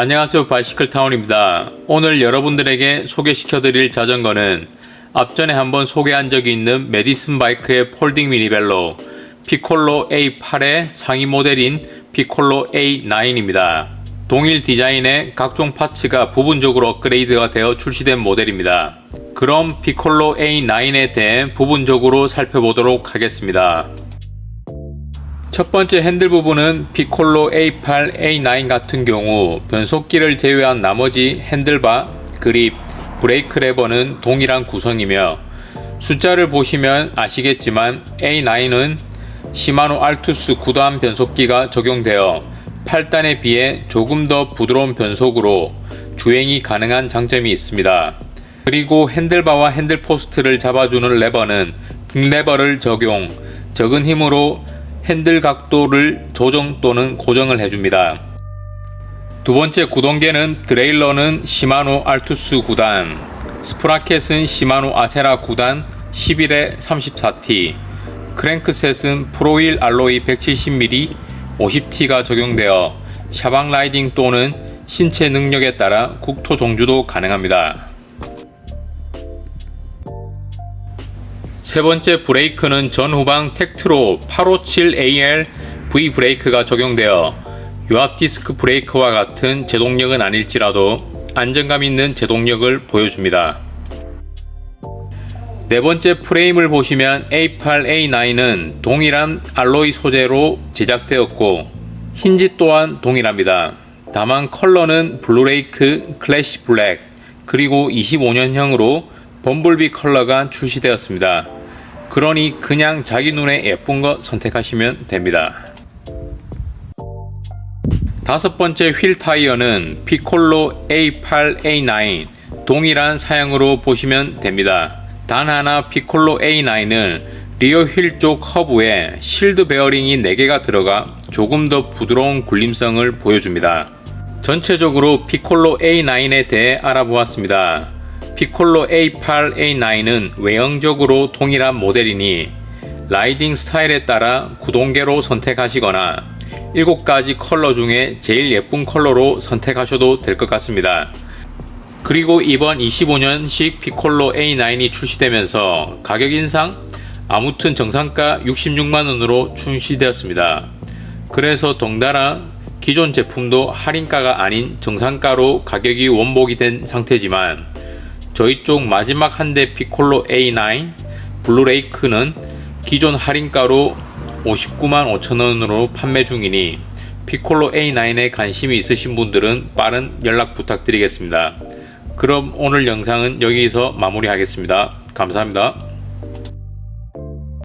안녕하세요 바이시클 타운입니다. 오늘 여러분들에게 소개시켜드릴 자전거는 앞전에 한번 소개한 적이 있는 메디슨 바이크의 폴딩 미니벨로 피콜로 A8의 상위 모델인 피콜로 A9입니다. 동일 디자인의 각종 파츠가 부분적으로 업그레이드가 되어 출시된 모델입니다. 그럼 피콜로 A9에 대해 부분적으로 살펴보도록 하겠습니다. 첫 번째 핸들 부분은 피콜로 A8, A9 같은 경우 변속기를 제외한 나머지 핸들바, 그립, 브레이크 레버는 동일한 구성이며 숫자를 보시면 아시겠지만 A9은 시마노 알투스 9단 변속기가 적용되어 8단에 비해 조금 더 부드러운 변속으로 주행이 가능한 장점이 있습니다. 그리고 핸들바와 핸들 포스트를 잡아주는 레버는 빅레버를 적용, 적은 힘으로 핸들 각도를 조정 또는 고정을 해줍니다. 두 번째 구동계는 드레일러는 시마노 알투스 9단, 스프라켓은 시마노 아세라 9단 11에 34T, 크랭크셋은 프로일 알로이 170mm 50T가 적용되어 샤방 라이딩 또는 신체 능력에 따라 국토 종주도 가능합니다. 세 번째 브레이크는 전후방 텍트로 857AL V 브레이크가 적용되어 유압 디스크 브레이크와 같은 제동력은 아닐지라도 안정감 있는 제동력을 보여줍니다. 네 번째 프레임을 보시면 A8, A9은 동일한 알로이 소재로 제작되었고 힌지 또한 동일합니다. 다만 컬러는 블루레이크, 클래시 블랙, 그리고 25년형으로 범블비 컬러가 출시되었습니다. 그러니 그냥 자기 눈에 예쁜 거 선택하시면 됩니다. 다섯 번째 휠 타이어는 피콜로 A8, A9 동일한 사양으로 보시면 됩니다. 단 하나 피콜로 A9은 리어 휠 쪽 허브에 실드 베어링이 4개가 들어가 조금 더 부드러운 굴림성을 보여줍니다. 전체적으로 피콜로 A9에 대해 알아보았습니다. 피콜로 A8, A9은 외형적으로 동일한 모델이니 라이딩 스타일에 따라 구동계로 선택하시거나 7가지 컬러 중에 제일 예쁜 컬러로 선택하셔도 될 것 같습니다. 그리고 이번 25년식 피콜로 A9이 출시되면서 가격 인상 아무튼 정상가 66만원으로 출시되었습니다. 그래서 덩달아 기존 제품도 할인가가 아닌 정상가로 가격이 원복이 된 상태지만 저희 쪽 마지막 한 대 피콜로 A9 블루레이크는 기존 할인가로 59만 5천원으로 판매 중이니 피콜로 A9에 관심이 있으신 분들은 빠른 연락 부탁드리겠습니다. 그럼 오늘 영상은 여기서 마무리하겠습니다. 감사합니다.